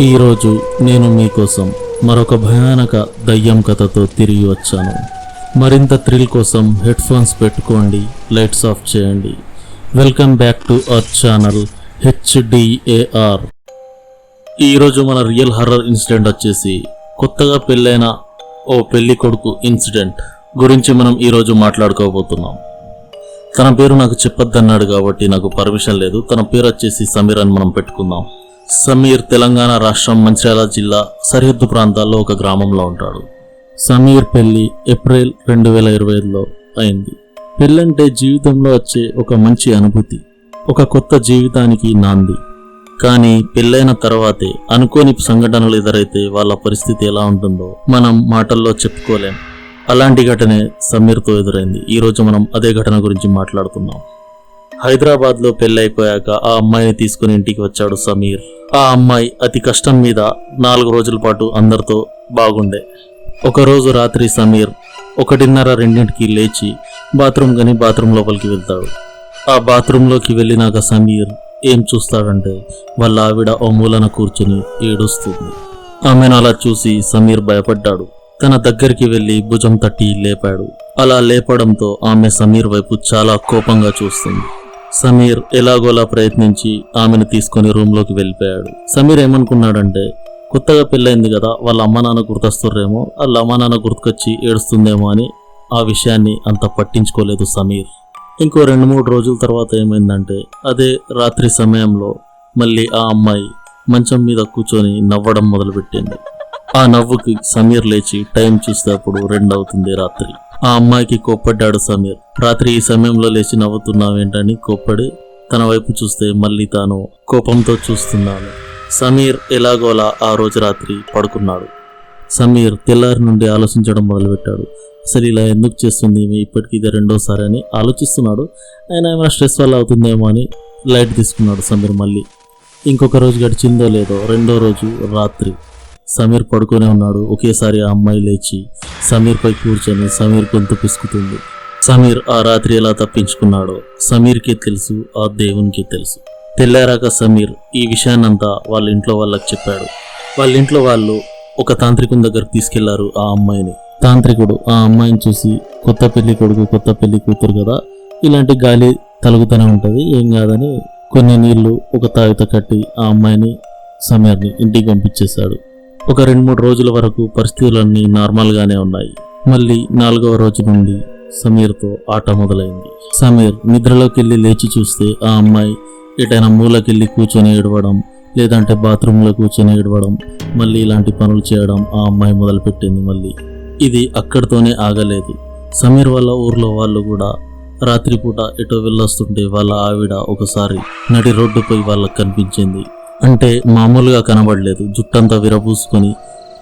ఈరోజు నేను మీకోసం మరొక భయానక దయ్యం కథతో తిరిగి వచ్చాను. మరింత థ్రిల్ కోసం హెడ్ ఫోన్స్ పెట్టుకోండి లైట్స్ ఆఫ్ చేయండి. Welcome back to our channel HDAR. ఈరోజు మన రియల్ హర్రర్ ఇన్సిడెంట్ వచ్చేసి కొత్తగా పెళ్ళైన ఓ పెళ్ళి కొడుకు ఇన్సిడెంట్ గురించి మనం ఈరోజు మాట్లాడుకోబోతున్నాం. తన పేరు నాకు చెప్పొద్దన్నాడు కాబట్టి నాకు పర్మిషన్ లేదు. తన పేరు వచ్చేసి సమీర్ అని మనం పెట్టుకుందాం. సమీర్ తెలంగాణ రాష్ట్రం మంచిర్యాల జిల్లా సరిహద్దు ప్రాంతాల్లో ఒక గ్రామంలో ఉంటాడు. సమీర్ పెళ్ళి ఏప్రిల్ రెండు వేల ఇరవై ఐదులో అయింది. పెళ్ళంటే జీవితంలో వచ్చే ఒక మంచి అనుభూతి ఒక కొత్త జీవితానికి నాంది. కానీ పెళ్ళైన తర్వాతే అనుకోని సంఘటనలు ఎదురైతే వాళ్ళ పరిస్థితి ఎలా ఉంటుందో మనం మాటల్లో చెప్పుకోలేం. అలాంటి ఘటనే సమీర్తో ఎదురైంది. ఈ రోజు మనం అదే ఘటన గురించి మాట్లాడుతున్నాం హైదరాబాద్లో పెళ్ళైపోయాక ఆ అమ్మాయిని తీసుకుని ఇంటికి వచ్చాడు సమీర్. ఆ అమ్మాయి అతి కష్టం మీద నాలుగు రోజుల పాటు అందరితో బాగుండే. ఒకరోజు రాత్రి సమీర్ ఒకటిన్నర రెండింటికి లేచి బాత్రూమ్ గని బాత్రూమ్ లోపలికి వెళ్తాడు. ఆ బాత్రూంలోకి వెళ్ళినాక సమీర్ ఏం చూస్తాడంటే వాళ్ళ ఆవిడ ఓ మూలన కూర్చుని ఏడుస్తుంది. ఆమెను అలా చూసి సమీర్ భయపడ్డాడు. తన దగ్గరికి వెళ్ళి భుజం తట్టి లేపాడు. అలా లేపడంతో ఆమె సమీర్ వైపు చాలా కోపంగా చూస్తుంది. సమీర్ ఎలాగోలా ప్రయత్నించి ఆమెను తీసుకొని రూమ్లోకి వెళ్ళిపోయాడు. సమీర్ ఏమనుకున్నాడంటే కొత్తగా పెళ్ళైంది కదా వాళ్ళ అమ్మ నాన్న గుర్తొస్తుర్రేమో వాళ్ళ అమ్మ నాన్న గుర్తుకొచ్చి ఏడుస్తుందేమో అని ఆ విషయాన్ని అంత పట్టించుకోలేదు సమీర్. ఇంకో రెండు మూడు రోజుల తర్వాత ఏమైందంటే అదే రాత్రి సమయంలో మళ్ళీ ఆ అమ్మాయి మంచం మీద కూర్చొని నవ్వడం మొదలుపెట్టింది. ఆ నవ్వుకి సమీర్ లేచి టైం చూసేటప్పుడు రెండవుతుంది రాత్రి. ఆ అమ్మాయికి కోప్పడ్డాడు సమీర్. రాత్రి ఈ సమయంలో లేచి నవ్వుతున్నావేంటని కోప్పడి తన వైపు చూస్తే మళ్ళీ తాను కోపంతో చూస్తున్నాను. సమీర్ ఎలాగోలా ఆ రోజు రాత్రి పడుకున్నాడు. సమీర్ తెల్లారి నుండి ఆలోచించడం మొదలుపెట్టాడు. అసలు ఇలా ఎందుకు చేస్తుంది? ఈమె ఇప్పటికి ఇది రెండోసారి అని ఆలోచిస్తున్నాడు. ఆయన ఏమైనా స్ట్రెస్ వల్ల అవుతుందేమో అని లైట్ తీసుకున్నాడు సమీర్ మళ్ళీ. ఇంకొక రోజు గడిచిందో లేదో రెండో రోజు రాత్రి. సమీర్ పడుకునే ఉన్నాడు. ఒకేసారి ఆ అమ్మాయి లేచి సమీర్ పై కూర్చొని సమీర్ గొంతు పిసుకుతుంది. సమీర్ ఆ రాత్రి ఎలా తప్పించుకున్నాడో సమీర్కి తెలుసు ఆ దేవునికి తెలుసు. తెల్లారాక సమీర్ ఈ విషయాన్నంతా వాళ్ళ ఇంట్లో వాళ్ళకి చెప్పాడు. వాళ్ళ ఇంట్లో వాళ్ళు ఒక తాంత్రికుని దగ్గరకు తీసుకెళ్ళారు ఆ అమ్మాయిని. తాంత్రికుడు ఆ అమ్మాయిని చూసి కొత్త పెళ్ళి కొడుకు కొత్త పెళ్ళి కూతురు కదా ఇలాంటి గాలి తలుగుతూనే ఉంటుంది ఏం కాదని కొన్ని నీళ్ళు ఒక తాయుత కట్టి ఆ అమ్మాయిని సమీర్ని ఇంటికి పంపించేశాడు. ఒక రెండు మూడు రోజుల వరకు పరిస్థితులన్నీ నార్మల్గానే ఉన్నాయి. మళ్ళీ నాలుగవ రోజు నుండి సమీర్తో ఆట మొదలైంది. సమీర్ నిద్రలోకి వెళ్ళి లేచి చూస్తే ఆ అమ్మాయి ఎటైనా మూలకెళ్ళి కూర్చొని ఏడవడం లేదంటే బాత్రూంలో కూర్చొని ఏడవడం మళ్ళీ ఇలాంటి పనులు చేయడం ఆ అమ్మాయి మొదలుపెట్టింది మళ్ళీ. ఇది అక్కడితోనే ఆగలేదు. సమీర్ వాళ్ళ ఊర్లో వాళ్ళు కూడా రాత్రిపూట ఎటో వెళ్ళొస్తుంటే వాళ్ళ ఆవిడ ఒకసారి నడి రోడ్డుపై వాళ్ళకి కనిపించింది. అంటే మామూలుగా కనబడలేదు. జుట్టంతా విరబూసుకొని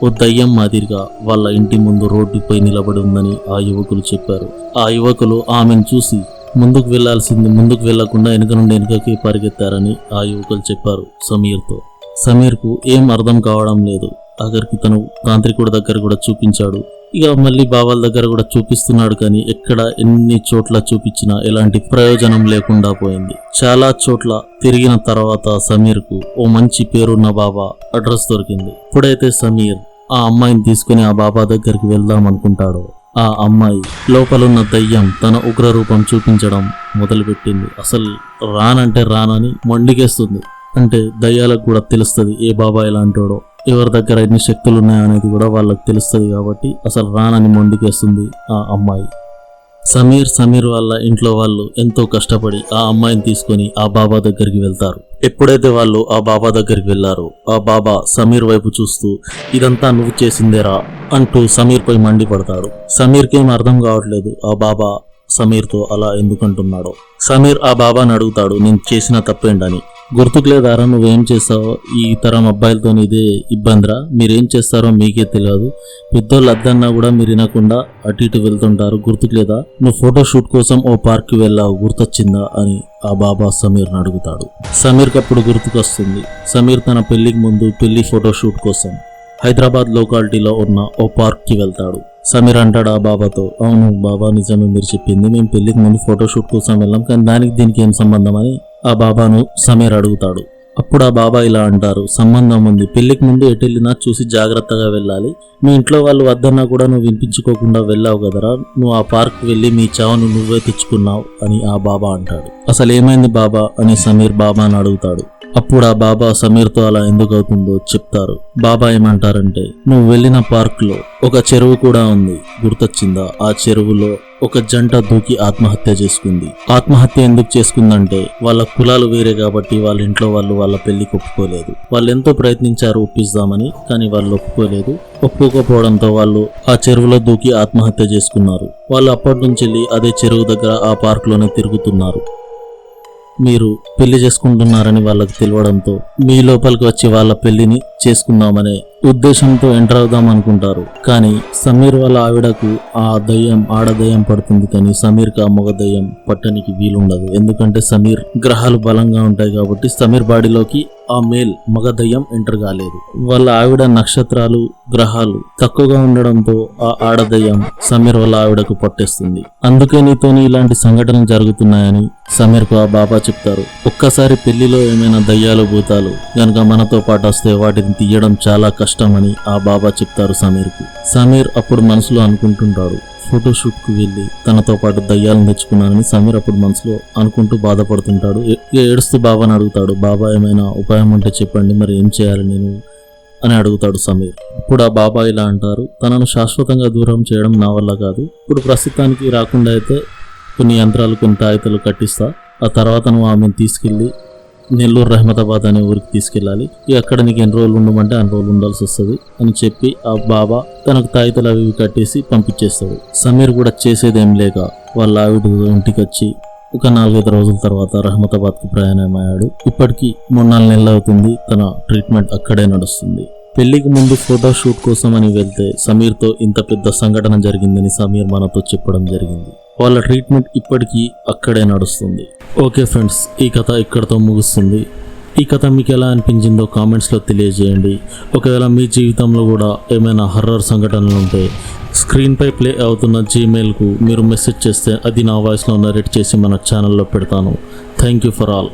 ఓ దయ్యం మాదిరిగా వాళ్ళ ఇంటి ముందు రోడ్డుపై నిలబడి ఉందని ఆ యువకులు చెప్పారు. ఆ యువకులు ఆమెను చూసి ముందుకు వెళ్ళాల్సింది ముందుకు వెళ్ళకుండా వెనుక నుండి వెనుకకి పరిగెత్తారని ఆ యువకులు చెప్పారు సమీర్తో. సమీర్కు ఏం అర్థం కావడం లేదు. ఆఖరికి తను తాంత్రికుడి దగ్గర కూడా చూపించాడు. ఇక మళ్ళీ బాబాల దగ్గర కూడా చూపిస్తున్నాడు కానీ ఎక్కడ ఎన్ని చోట్ల చూపించినా ఎలాంటి ప్రయోజనం లేకుండా పోయింది. చాలా చోట్ల తిరిగిన తర్వాత సమీర్కు ఓ మంచి పేరున్న బాబా అడ్రస్ దొరికింది. ఇప్పుడైతే సమీర్ ఆ అమ్మాయిని తీసుకుని ఆ బాబా దగ్గరికి వెళ్దాం అనుకుంటాడో ఆ అమ్మాయి లోపలున్న దయ్యం తన ఉగ్ర రూపం చూపించడం మొదలుపెట్టింది. అసలు రానంటే రానని మొండికేస్తుంది అంటే దయ్యాలకు కూడా తెలుస్తుంది ఏ బాబా ఎలాంటోడో. ఎవరి దగ్గర ఎన్ని శక్తులు ఉన్నాయనేది కూడా వాళ్ళకి తెలుస్తుంది కాబట్టి అసలు రానని మొండికేస్తుంది ఆ అమ్మాయి. సమీర్ సమీర్ వాళ్ళ ఇంట్లో వాళ్ళు ఎంతో కష్టపడి ఆ అమ్మాయిని తీసుకొని ఆ బాబా దగ్గరికి వెళ్తారు. ఎప్పుడైతే వాళ్ళు ఆ బాబా దగ్గరికి వెళ్ళారో ఆ బాబా సమీర్ వైపు చూస్తూ ఇదంతా నువ్వు చేసిందేరా? అంటూ సమీర్ పై మండిపడతాడు. సమీర్కేం అర్థం కావట్లేదు ఆ బాబా సమీర్తో అలా ఎందుకంటున్నాడో. సమీర్ ఆ బాబాని అడుగుతాడు నేను చేసిన తప్పేంటని? గుర్తుకు లేదారా నువ్వేం చేస్తావో? ఈ తరం అబ్బాయిలతో ఇదే ఇబ్బందిరా. మీరేం చేస్తారో మీకే తెలియదు. పెద్దోళ్ళు అద్దన్నా కూడా మీరు వినకుండా అటు ఇటు వెళ్తుంటారు. గుర్తుకు లేదా నువ్వు ఫోటో షూట్ కోసం ఓ పార్క్కి వెళ్ళావు. గుర్తొచ్చిందా అని ఆ బాబా సమీర్ని అడుగుతాడు. సమీర్కి అప్పుడు గుర్తుకొస్తుంది. సమీర్ తన పెళ్ళికి ముందు పెళ్ళి ఫోటో షూట్ కోసం హైదరాబాద్ లోకాలిటీలో ఉన్న ఓ పార్క్కి వెళ్తాడు. సమీర్ అంటాడు ఆ బాబాతో అవును బాబా నిజమే మీరు చెప్పింది. మేము పెళ్ళికి ముందు ఫోటోషూట్ కోసం వెళ్ళాం. కానీ దానికి దీనికి ఏం సంబంధం? అని ఆ బాబాను సమీర్ అడుగుతాడు. అప్పుడు ఆ బాబా ఇలా అంటారు సంబంధం ఉంది పెళ్ళికి ముందు ఎటు వెళ్ళినా చూసి జాగ్రత్తగా వెళ్ళాలి. మీ ఇంట్లో వాళ్ళు వద్దన్నా కూడా నువ్వు వినిపించుకోకుండా వెళ్ళావు కదరా. నువ్వు ఆ పార్క్ వెళ్ళి మీ చావును నువ్వే తెచ్చుకున్నావు అని ఆ బాబా అంటాడు. అసలు ఏమైంది బాబా? అని సమీర్ బాబాను అడుగుతాడు. అప్పుడు ఆ బాబా సమీర్తో అలా ఎందుకు అవుతుందో చెప్తారు. బాబా ఏమంటారంటే నువ్వు వెళ్ళిన పార్క్లో ఒక చెరువు కూడా ఉంది. గుర్తొచ్చిందా? ఆ చెరువులో ఒక జంట దూకి ఆత్మహత్య చేసుకుంది. ఆత్మహత్య ఎందుకు చేసుకుందంటే వాళ్ళ కులాలు వేరే కాబట్టి వాళ్ళ ఇంట్లో వాళ్ళు వాళ్ళ పెళ్ళికి ఒప్పుకోలేదు. వాళ్ళు ఎంతో ప్రయత్నించారు ఒప్పిస్తామని కానీ వాళ్ళు ఒప్పుకోలేదు. ఒప్పుకోకపోవడంతో వాళ్ళు ఆ చెరువులో దూకి ఆత్మహత్య చేసుకున్నారు. వాళ్ళు అప్పటి నుంచి వెళ్ళి అదే చెరువు దగ్గర ఆ పార్క్లోనే తిరుగుతున్నారు. మీరు పెళ్ళి చేసుకుంటున్నారని వాళ్ళకి తెలియడంతో మీ లోపలికి వచ్చి వాళ్ళ పెళ్ళిని చేసుకుందామనే ఉద్దేశంతో ఎంటర్ అవుదాం అనుకుంటారు. కానీ సమీర్ వాళ్ళ ఆవిడకు ఆ దయ్యం ఆడదయ్యం పడుతుంది కానీ సమీర్కి ఆ మగ దయ్యం పట్టనికి వీలుండదు. ఎందుకంటే సమీర్ గ్రహాలు బలంగా ఉంటాయి కాబట్టి సమీర్ బాడీలోకి ఆ మేల్ మగ దయ్యం ఎంటర్ కాలేదు. వాళ్ళ ఆవిడ నక్షత్రాలు గ్రహాలు తక్కువగా ఉండడంతో ఆ ఆడదయ్యం సమీర్ వాళ్ళ ఆవిడకు పట్టేస్తుంది. అందుకే నీతోని ఇలాంటి సంఘటనలు జరుగుతున్నాయని సమీర్కు ఆ బాబా చెప్తారు. ఒక్కసారి పెళ్ళిలో ఏమైనా దయ్యాలు భూతాలు గనక మనతో పాటు వస్తే వాటిని తీయడం చాలా కష్టం. కష్టమని ఆ బాబా చెప్తారు సమీర్కు. సమీర్ అప్పుడు మనసులో అనుకుంటుంటాడు ఫోటోషూట్కు వెళ్ళి తనతో పాటు దయ్యాలను తెచ్చుకున్నానని సమీర్ అప్పుడు మనసులో అనుకుంటూ బాధపడుతుంటాడు. ఏ- ఏడుస్తూ బాబాని అడుగుతాడు బాబా ఏమైనా ఉపాయం ఉంటే చెప్పండి మరి ఏం చేయాలి నేను? అని అడుగుతాడు సమీర్. ఇప్పుడు ఆ బాబా ఇలా అంటారు తనను శాశ్వతంగా దూరం చేయడం నా వల్ల కాదు. ఇప్పుడు ప్రస్తుతానికి రాకుండా అయితే కొన్ని యంత్రాలు కొన్ని తాయితలు కట్టిస్తా. ఆ తర్వాత నువ్వు ఆమెను తీసుకెళ్ళి నెల్లూరు రహమతాబాద్ అనే ఊరికి తీసుకెళ్ళాలి. ఇక అక్కడ నీకు ఎన్ని రోజులు ఉండమంటే అన్ని రోజులు ఉండాల్సి వస్తుంది అని చెప్పి ఆ బాబా తనకు తాయితలు అవి కట్టేసి పంపించేస్తాడు. సమీర్ కూడా చేసేదేం లేక వాళ్ళ ఆవిడ ఇంటికి వచ్చి ఒక నాలుగైదు రోజుల తర్వాత రహమతాబాద్కు ప్రయాణమయ్యాడు. ఇప్పటికీ మూడు నాలుగు నెలలు అవుతుంది తన ట్రీట్మెంట్ అక్కడే నడుస్తుంది. పెళ్ళికి ముందు ఫోటో షూట్ కోసం అని వెళ్తే సమీర్తో ఇంత పెద్ద సంఘటన జరిగిందని సమీర్ మనతో చెప్పడం జరిగింది. వాళ్ళ ట్రీట్మెంట్ ఇప్పటికీ అక్కడే నడుస్తుంది. ఓకే ఫ్రెండ్స్ ఈ కథ ఇక్కడతో ముగుస్తుంది. ఈ కథ మీకు ఎలా అనిపించిందో కామెంట్స్లో తెలియజేయండి. ఒకవేళ మీ జీవితంలో కూడా ఏమైనా హర్రర్ సంఘటనలు ఉంటే స్క్రీన్పై ప్లే అవుతున్న జీమెయిల్కు మీరు మెసేజ్ చేస్తే అది నా వాయిస్లో నరేట్ చేసి మన ఛానల్లో పెడతాను. Thank you for all